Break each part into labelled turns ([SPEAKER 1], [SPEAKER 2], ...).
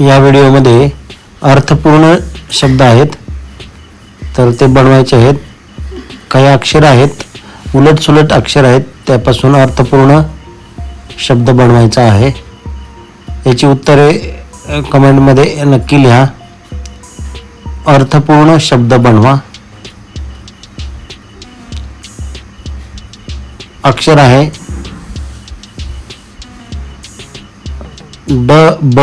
[SPEAKER 1] या व्हिडिओमध्ये अर्थपूर्ण शब्द आहेत. तर ते बनवायचे आहेत. काही अक्षर आहेत. उलटसुलट अक्षर आहेत. त्यापासून अर्थपूर्ण शब्द बनवायचा आहे. याची उत्तरे कमेंटमध्ये नक्की लिहा. अर्थपूर्ण शब्द बनवा. अक्षर आहे. ड ब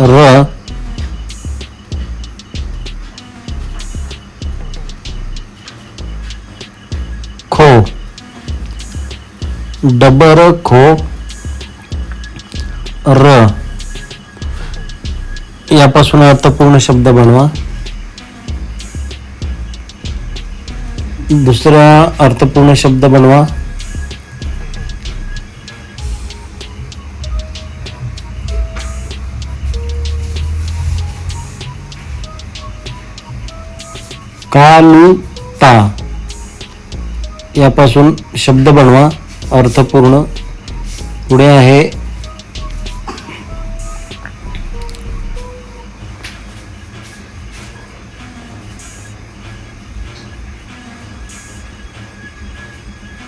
[SPEAKER 1] र. खो. डबर खो. र. यापासून अर्थपूर्ण शब्द बनवा. दुसरा अर्थपूर्ण शब्द बनवा. कालुता. यापासून शब्द बनवा अर्थपूर्ण. पुढे आहे.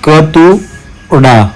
[SPEAKER 1] कतुडा.